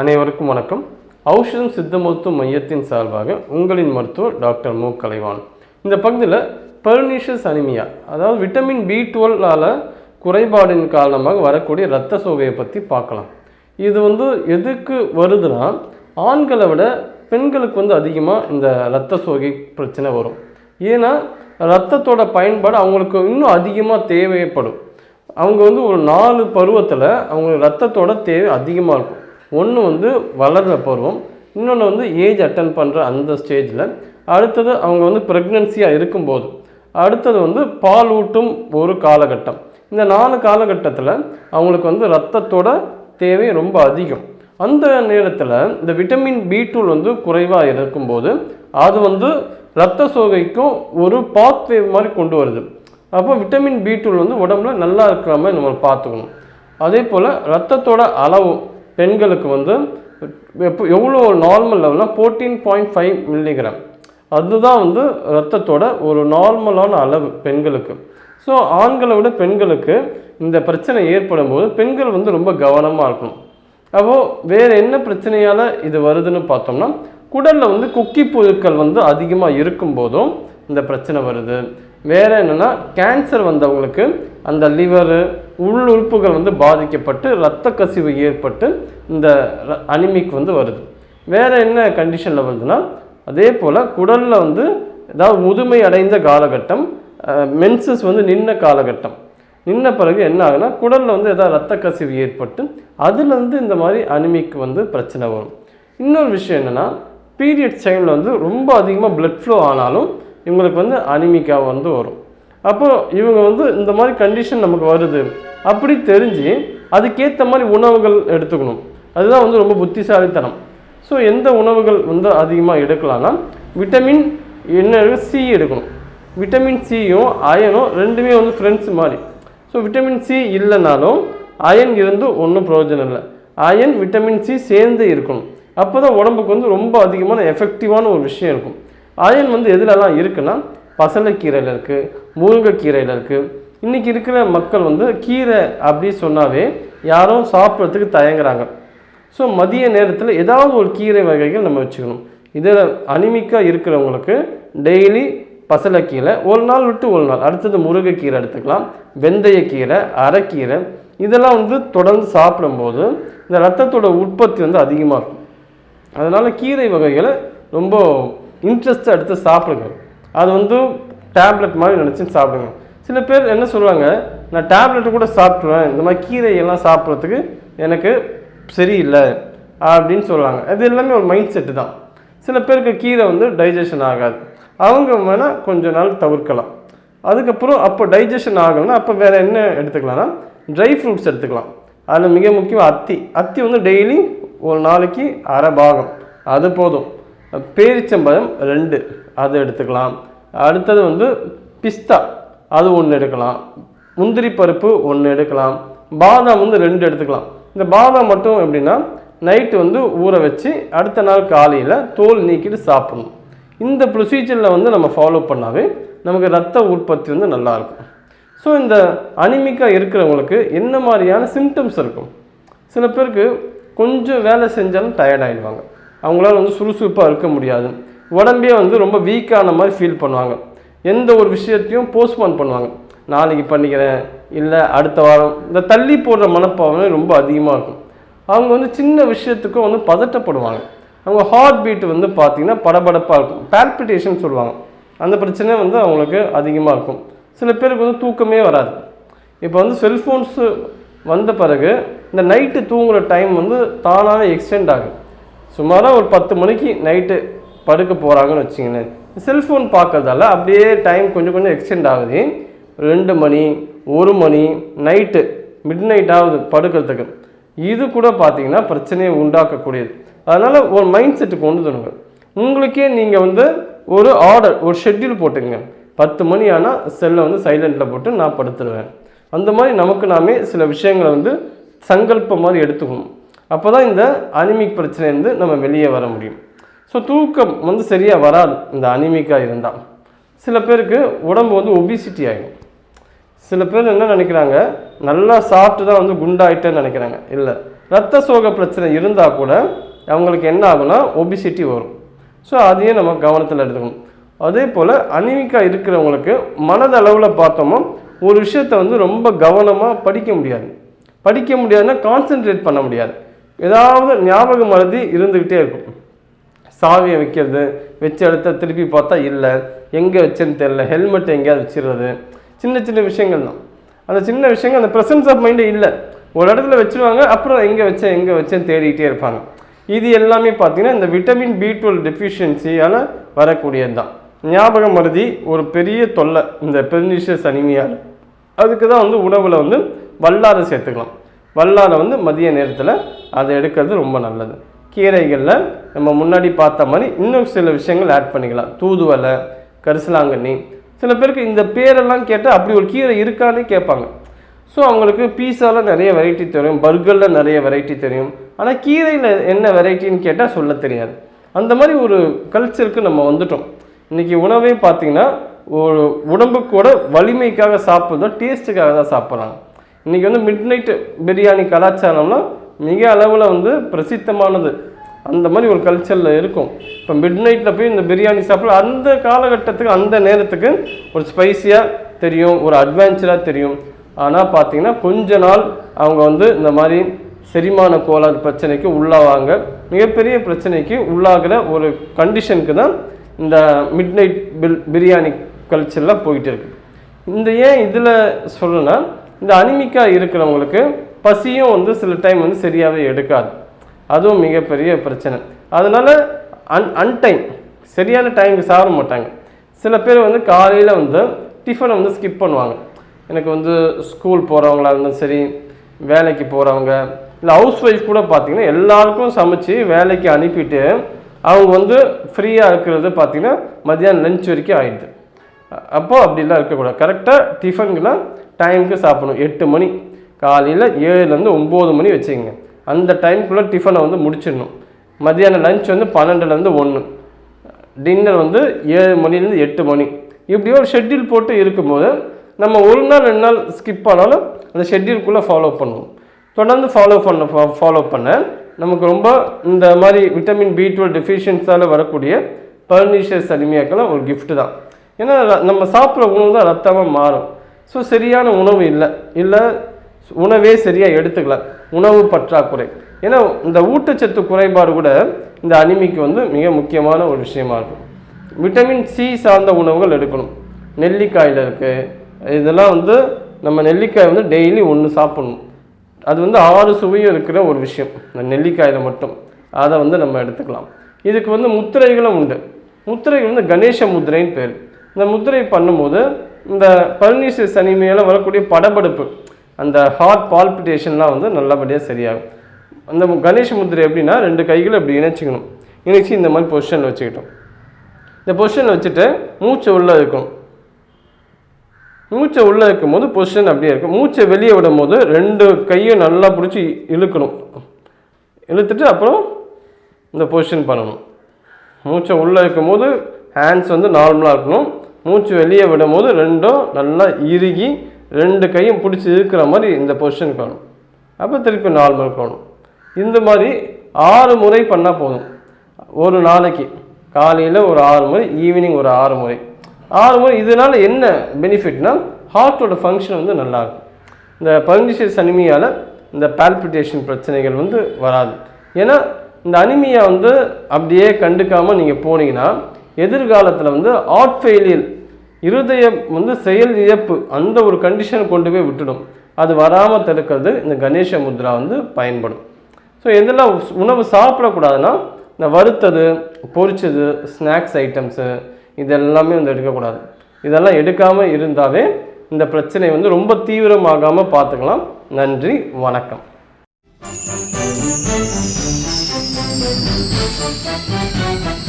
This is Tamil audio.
அனைவருக்கும் வணக்கம். ஔஷதம் சித்த மருத்துவ மையத்தின் சார்பாக உங்களின் மருத்துவர் டாக்டர் மு. கலைவான் இந்த பகுதியில் பெர்னிஷியஸ் அனிமியா அதாவது விட்டமின் பி டுவெல்லால் குறைபாடின் காரணமாக வரக்கூடிய இரத்த சோகையை பற்றி பார்க்கலாம். இது வந்து எதுக்கு வருதுன்னா ஆண்களை விட பெண்களுக்கு வந்து அதிகமாக இந்த இரத்த சோகை பிரச்சனை வரும். ஏன்னா ரத்தத்தோட பயன்பாடு அவங்களுக்கு இன்னும் அதிகமாக தேவைப்படும். அவங்க வந்து ஒரு நாலு பருவத்தில் அவங்களுக்கு ரத்தத்தோட தேவை அதிகமாக இருக்கும். ஒன்று வந்து வளர்கிற பருவம் இன்னொன்று வந்து ஏஜ் அட்டன் பண்ணுற அந்த ஸ்டேஜில் அடுத்தது அவங்க வந்து ப்ரெக்னென்சியாக இருக்கும்போது. அடுத்தது வந்து பால் ஊட்டும் ஒரு காலகட்டம். இந்த நாலு காலகட்டத்தில் அவங்களுக்கு வந்து ரத்தத்தோட தேவை ரொம்ப அதிகம். அந்த நேரத்தில் இந்த விட்டமின் பி டூல் வந்து குறைவாக இருக்கும்போது அது வந்து இரத்த சோகைக்கும் ஒரு பாத்வே மாதிரி கொண்டு வருது. அப்போ விட்டமின் பி டூல் வந்து உடம்புல நல்லா இருக்கிற மாதிரி நம்ம பார்த்துக்கணும். அதே போல் ரத்தத்தோட அளவு பெண்களுக்கு வந்து எப்போ எவ்வளோ நார்மல் லெவல்னால் ஃபோர்டீன் பாயிண்ட் ஃபைவ் மில்லிகிராம் அதுதான் வந்து ரத்தத்தோட ஒரு நார்மலான அளவு பெண்களுக்கு. ஸோ ஆண்களை விட பெண்களுக்கு இந்த பிரச்சனை ஏற்படும் போது பெண்கள் வந்து ரொம்ப கவனமாக இருக்கணும். அப்போது வேறு என்ன பிரச்சனையால் இது வருதுன்னு பார்த்தோம்னா குடலில் வந்து குக்கி புழுக்கள் வந்து அதிகமாக இருக்கும்போதும் இந்த பிரச்சனை வருது. வேறு என்னென்னா கேன்சர் வந்தவங்களுக்கு அந்த லிவரு உள் உறுப்புகள் வந்து பாதிக்கப்பட்டு இரத்த கசிவு ஏற்பட்டு இந்த அனிமிக் வந்து வருது. வேறு என்ன கண்டிஷனில் வருதுன்னா அதே போல் குடலில் வந்து ஏதாவது முதுமை அடைந்த காலகட்டம் மென்சஸ் வந்து நின்ன காலகட்டம். நின்ன பிறகு என்ன ஆகுனா குடலில் வந்து ஏதாவது ரத்த கசிவு ஏற்பட்டு அதுலேருந்து இந்த மாதிரி அனிமிக் வந்து பிரச்சனை வரும். இன்னொரு விஷயம் என்னென்னா பீரியட்ஸ் டைமில் வந்து ரொம்ப அதிகமாக பிளட் ஃப்ளோ ஆனாலும் இவங்களுக்கு வந்து அனிமிக்காக வந்து வரும். அப்போது இவங்க வந்து இந்த மாதிரி கண்டிஷன் நமக்கு வருது. அப்படி தெரிஞ்சு அதுக்கேற்ற மாதிரி உணவுகள் எடுத்துக்கணும். அதுதான் வந்து ரொம்ப புத்திசாலித்தனம். ஸோ எந்த உணவுகள் வந்து அதிகமாக எடுக்கலாம்னா விட்டமின் என்ன சி எடுக்கணும். விட்டமின் சியும் அயனும் ரெண்டுமே வந்து ஃப்ரெண்ட்ஸ் மாதிரி. ஸோ விட்டமின் சி இல்லைனாலும் அயன் இருந்து ஒன்றும் பிரயோஜனம் இல்லை. அயன் விட்டமின் சி சேர்ந்து இருக்கணும். அப்போ தான் உடம்புக்கு வந்து ரொம்ப அதிகமான எஃபெக்டிவான ஒரு விஷயம் இருக்கும். அயன் வந்து எதுலலாம் இருக்குன்னா பசலைக்கீரையில் இருக்குது முருங்கைக்கீரையில் இருக்குது இன்றைக்கி இருக்கிற மக்கள் வந்து கீரை அப்படி சொன்னாவே யாரும் சாப்பிட்றதுக்கு தயங்குறாங்க. ஸோ மதிய நேரத்தில் ஏதாவது ஒரு கீரை வகைகள் நம்ம வச்சுக்கணும். இதில் அனிமிக்காக இருக்கிறவங்களுக்கு டெய்லி பசலைக்கீரை ஒரு நாள் விட்டு ஒரு நாள். அடுத்தது முருங்கைக்கீரை எடுத்துக்கலாம் வெந்தயக்கீரை அரைக்கீரை இதெல்லாம் வந்து தொடர்ந்து சாப்பிடும்போது இந்த ரத்தத்தோட உற்பத்தி வந்து அதிகமாக இருக்கும். அதனால் கீரை வகைகளை ரொம்ப இன்ட்ரெஸ்ட்டாக எடுத்து சாப்பிடுங்க. அது வந்து டேப்லெட் மாதிரி நினச்சி சாப்பிடுங்க. சில பேர் என்ன சொல்லுவாங்க நான் டேப்லெட்டு கூட சாப்பிட்ருவேன் இந்த மாதிரி கீரையெல்லாம் சாப்பிட்றதுக்கு எனக்கு சரியில்லை. அப்படின்னு சொல்லுவாங்க. அது எல்லாமே ஒரு மைண்ட் செட்டு தான். சில பேருக்கு கீரை வந்து டைஜஷன் ஆகாது. அவங்க வேணால் கொஞ்ச நாள் தவிர்க்கலாம். அதுக்கப்புறம் அப்போ டைஜஷன் ஆகலைன்னா அப்போ வேறு என்ன எடுத்துக்கலாம்னா ட்ரை ஃப்ரூட்ஸ் எடுத்துக்கலாம். அதில் மிக முக்கியம் அத்தி. அத்தி வந்து டெய்லி ஒரு நாளைக்கு அரை பாகம். அது போதும். பேரிச்சம்பழம் ரெண்டு அது எடுத்துக்கலாம். அடுத்தது வந்து பிஸ்தா அது ஒன்று எடுக்கலாம். முந்திரி பருப்பு ஒன்று எடுக்கலாம். பாதாம் வந்து ரெண்டு எடுத்துக்கலாம். இந்த பாதாம் மட்டும் எப்படின்னா நைட்டு வந்து ஊற வச்சு அடுத்த நாள் காலையில் தோல் நீக்கிட்டு சாப்பிடணும். இந்த ப்ரொசீஜரில் வந்து நம்ம ஃபாலோ பண்ணாவே நமக்கு ரத்த உற்பத்தி வந்து நல்லாயிருக்கும் ஸோ இந்த அனிமிக்காக இருக்கிறவங்களுக்கு என்ன மாதிரியான சிம்டம்ஸ் இருக்கும்? சில பேருக்கு கொஞ்சம் வேலை செஞ்சாலும் டயர்ட் ஆகிடுவாங்க அவங்களால வந்து சுறுசுறுப்பாக இருக்க முடியாது. உடம்பே வந்து ரொம்ப வீக்கான மாதிரி ஃபீல் பண்ணுவாங்க. எந்த ஒரு விஷயத்தையும் போஸ்ட்போன் பண்ணுவாங்க. நாளைக்கு பண்ணிக்கிறேன் இல்லை அடுத்த வாரம். இந்த தள்ளி போடுற மனப்பாவனை ரொம்ப அதிகமாக இருக்கும். அவங்க வந்து சின்ன விஷயத்துக்கும் வந்து பதட்டப்படுவாங்க. அவங்க ஹார்ட் பீட் வந்து பார்த்திங்கன்னா படபடப்பாக இருக்கும். பேல்பிட்டேஷன் சொல்லுவாங்க. அந்த பிரச்சனை வந்து அவங்களுக்கு அதிகமாக இருக்கும். சில பேருக்கு வந்து தூக்கமே வராது. இப்போ வந்து செல்ஃபோன்ஸு வந்த பிறகு இந்த நைட்டு தூங்குகிற டைம் வந்து தானாக எக்ஸ்டெண்ட் ஆகும் சுமாராக ஒரு பத்து மணிக்கு நைட்டு படுக்க போகிறாங்கன்னு வச்சிங்களேன் செல்ஃபோன் பார்க்கறதால அப்படியே டைம் கொஞ்சம் கொஞ்சம் எக்ஸ்டெண்ட் ஆகுது. ரெண்டு மணி ஒரு மணி நைட்டு மிட் நைட் ஆகுது படுக்கிறதுக்கு. இது கூட பார்த்தீங்கன்னா பிரச்சனையை உண்டாக்கக்கூடியது. அதனால் ஒரு மைண்ட் செட்டு கொண்டு தருங்க உங்களுக்கே நீங்கள் வந்து ஒரு ஆர்டர் ஒரு ஷெட்யூல் போட்டுங்க பத்து மணி ஆனால் செல்லை வந்து சைலண்டில் போட்டு நான் படுத்துடுவேன் அந்த மாதிரி நமக்கு நாமே சில விஷயங்களை வந்து சங்கல்பம் மாதிரி எடுத்துக்கணும். அப்போ தான் இந்த அனிமிக் பிரச்சனையிலேருந்து நம்ம வெளியே வர முடியும். ஸோ தூக்கம் வந்து சரியாக வராது. இந்த அனிமிக்காக இருந்தால் சில பேருக்கு உடம்பு வந்து ஒபிசிட்டி ஆகிடும் சில பேர் என்ன நினைக்கிறாங்க? நல்லா சாப்பிட்டு தான் வந்து குண்டாயிட்டேன்னு நினைக்கிறாங்க. இல்லை. ரத்த சோக பிரச்சனை இருந்தால் கூட அவங்களுக்கு என்ன ஆகும்னா ஒபிசிட்டி வரும். ஸோ அதையும் நம்ம கவனத்தில் எடுத்துக்கணும். அதே போல் அனிமிக்காக இருக்கிறவங்களுக்கு மனதளவில் பார்த்தோமோ ஒரு விஷயத்தை வந்து ரொம்ப கவனமாக படிக்க முடியாது. படிக்க முடியாதுன்னா கான்சென்ட்ரேட் பண்ண முடியாது. ஏதாவது ஞாபக மருதி இருந்துக்கிட்டே இருக்கும். சாவியை வைக்கிறது வச்சு எடுத்த திருப்பி பார்த்தா இல்லை. எங்கே வச்சேன்னு தெரில ஹெல்மெட் எங்கேயாவது வச்சிடுறது. சின்ன சின்ன விஷயங்கள் தான். அந்த சின்ன விஷயங்கள் அந்த ப்ரெசன்ஸ் ஆஃப் மைண்டு இல்லை. ஒரு இடத்துல வச்சுருவாங்க அப்புறம் எங்கே வச்சேன் எங்கே வச்சேன்னு தேடிக்கிட்டே இருப்பாங்க. இது எல்லாமே பார்த்தீங்கன்னா இந்த விட்டமின் பி டுவெல் டெஃபிஷியன்சியால் வரக்கூடியது தான். ஞாபகம் மருதி ஒரு பெரிய தொல்லை இந்த பெர்னிஷியஸ் அனிமியால் அதுக்கு தான் வந்து உணவில் வந்து வல்லாத சேர்த்துக்கலாம். வல்லாரை வந்து மதிய நேரத்தில் அதை எடுக்கிறது ரொம்ப நல்லது. கீரைகளில் நம்ம முன்னாடி பார்த்த மாதிரி இன்னும் சில விஷயங்கள் ஆட் பண்ணிக்கலாம். தூதுவலை கரிசலாங்கண்ணி. சில பேருக்கு இந்த பேரெல்லாம் கேட்டால் அப்படி ஒரு கீரை இருக்கான்னு கேட்பாங்க. ஸோ அவங்களுக்கு பீஸாவில் நிறைய வெரைட்டி தெரியும். பர்கரில் நிறைய வெரைட்டி தெரியும். ஆனால் கீரையில் என்ன வெரைட்டின்னு கேட்டால் சொல்ல தெரியாது. அந்த மாதிரி ஒரு கல்ச்சருக்கு நம்ம வந்துட்டோம். இன்றைக்கி உணவே பார்த்திங்கன்னா ஒரு உடம்புக்கூட வலிமைக்காக சாப்பிட்றதோ டேஸ்ட்டுக்காக தான் சாப்பிட்றாங்க. இன்றைக்கி வந்து மிட் நைட்டு பிரியாணி கலாச்சாரம்லாம் மிக அளவில் வந்து பிரசித்தமானது. அந்த மாதிரி ஒரு கல்ச்சரில் இருக்கும். இப்போ மிட் நைட்டில் போய் இந்த பிரியாணி சாப்பிட அந்த காலகட்டத்துக்கு அந்த நேரத்துக்கு ஒரு ஸ்பைஸியாக தெரியும் ஒரு அட்வென்ச்சராக தெரியும். ஆனால் பார்த்தீங்கன்னா கொஞ்ச நாள் அவங்க வந்து இந்த மாதிரி செரிமான கோளாறு பிரச்சனைக்கு உள்ளாவாங்க. மிகப்பெரிய பிரச்சனைக்கு உள்ளாகிற ஒரு கண்டிஷனுக்கு தான் இந்த மிட் நைட் பில் பிரியாணி கல்ச்சரில் போயிட்டு இருக்கு. இந்த ஏன் இதில் சொல்லணுன்னா இந்த அனிமிக்கா இருக்கிறவங்களுக்கு பசியும் வந்து சில டைம் வந்து சரியாகவே எடுக்காது. அதுவும் மிகப்பெரிய பிரச்சனை. அதனால் அன் அன்டைம் சரியான டைமுக்கு சாப்பிட மாட்டாங்க. சில பேர் வந்து காலையில் வந்து டிஃபனை வந்து ஸ்கிப் பண்ணுவாங்க. எனக்கு வந்து ஸ்கூல் போகிறவங்களா இருந்தாலும் சரி வேலைக்கு போகிறவங்க இல்லை ஹவுஸ் ஒய்ஃப் கூட பார்த்திங்கன்னா எல்லாருக்கும் சமைச்சு வேலைக்கு அனுப்பிட்டு அவங்க வந்து ஃப்ரீயாக இருக்கிறது பார்த்தீங்கன்னா மத்தியானம் லஞ்ச் வரைக்கும் ஆயிடுது. அப்போது அப்படிலாம் இருக்கக்கூடாது. கரெக்டாக டிஃபனுக்குலாம் டைமுக்கு சாப்பிடணும். எட்டு மணி. காலையில் ஏழுலேருந்து ஒம்பது மணி வச்சுக்கோங்க. அந்த டைம்குள்ளே டிஃபனை வந்து முடிச்சிடணும். மத்தியானம் லஞ்ச் வந்து பன்னெண்டுலேருந்து ஒன்று. டின்னர் வந்து ஏழு மணிலேருந்து எட்டு மணி. இப்படி ஒரு ஷெட்யூல் போட்டு இருக்கும்போது நம்ம ஒரு நாள் ரெண்டு நாள் ஸ்கிப் ஆனாலும் அந்த ஷெட்யூல்குள்ளே ஃபாலோ பண்ணுவோம். தொடர்ந்து ஃபாலோ பண்ண ஃபாலோ பண்ண நமக்கு ரொம்ப இந்த மாதிரி விட்டமின் பி டுவெல் டெஃபிஷியன்ஸால் வரக்கூடிய பர்னிஷியஸ் அனிமியாக்கெல்லாம் ஒரு கிஃப்ட்டு தான். ஏன்னா ர- நம்ம சாப்பிட்ற உணவு தான் ரத்தமாக மாறும். ஸோ சரியான உணவு இல்லை. இல்லை உணவே சரியாக எடுத்துக்கல. உணவு பற்றாக்குறை. ஏன்னா இந்த ஊட்டச்சத்து குறைபாடு கூட இந்த அனிமிக்கு வந்து மிக முக்கியமான ஒரு விஷயமா இருக்கும். விட்டமின் சி சார்ந்த உணவுகள் எடுக்கணும். நெல்லிக்காயில் இருக்குது இதெல்லாம் வந்து நம்ம நெல்லிக்காய் வந்து டெய்லி ஒன்று சாப்பிடணும். அது வந்து ஆறு சுவையும் இருக்கிற ஒரு விஷயம். இந்த நெல்லிக்காயில் மட்டும். அதை வந்து நம்ம எடுத்துக்கலாம். இதுக்கு வந்து முத்திரைகளும் உண்டு. முத்திரை வந்து கணேச முத்திரைன்னு பேர். இந்த முத்திரை பண்ணும்போது இந்த பர்னிசியஸ் அனிமையால் வரக்கூடிய படபடுப்பு அந்த ஹார்ட் பால்பிட்டேஷன்லாம் வந்து நல்லபடியாக சரியாகும். அந்த மு- முத்திரை எப்படின்னா ரெண்டு கைகளை இப்படி இணைச்சிக்கணும். இணைச்சி இந்த மாதிரி பொசிஷனில் வச்சுக்கிட்டோம். இந்த பொசிஷனில் வச்சுட்டு மூச்சை உள்ளே இருக்கணும் மூச்சை உள்ளே இருக்கும்போது பொசிஷன் அப்படியே இருக்கும். மூச்சை வெளியே விடும் போது ரெண்டு கையும் நல்லா பிடிச்சி இழுக்கணும். இழுத்துட்டு அப்புறம் இந்த பொசிஷன் பண்ணணும். மூச்சை உள்ளே இருக்கும்போது ஹேண்ட்ஸ் வந்து நார்மலாக இருக்கணும். மூச்சு வெளியே விடும் போது ரெண்டும் நல்லா இறுகி ரெண்டு கையும் பிடிச்சி இருக்கிற மாதிரி இந்த பொசிஷன் காணும் அப்போ திருப்பி நார்மல் காணும் இந்த மாதிரி ஆறு முறை பண்ணால் போதும். ஒரு நாளைக்கு காலையில் ஒரு ஆறு முறை ஈவினிங் ஒரு ஆறு முறை. ஆறு முறை இதனால் என்ன பெனிஃபிட்னா ஹார்ட்டோட ஃபங்க்ஷன் வந்து நல்லாயிருக்கும் இந்த பர்னிஷியஸ் அனிமியால் இந்த பால்பிட்டேஷன் பிரச்சனைகள் வந்து வராது. ஏன்னா இந்த அனிமியா வந்து அப்படியே கண்டுக்காமல் நீங்கள் போனீங்கன்னா எதிர்காலத்தில் வந்து ஹார்ட் ஃபெயிலியர் இருதயம் வந்து செயல் இழப்பு அந்த ஒரு கண்டிஷனை கொண்டு போய் விட்டுடும். அது வராமல் தடுக்கிறது இந்த கணேச முத்ரா வந்து பயன்படும். ஸோ எதெல்லாம் உணவு சாப்பிடக்கூடாதுன்னா இந்த வறுத்தது பொரிச்சது ஸ்நாக்ஸ் ஐட்டம்ஸு இதெல்லாமே வந்து எடுக்கக்கூடாது. இதெல்லாம் எடுக்காமல் இருந்தாவே இந்த பிரச்சனை வந்து ரொம்ப தீவிரமாகாமல் பார்த்துக்கலாம். நன்றி வணக்கம். Thank you.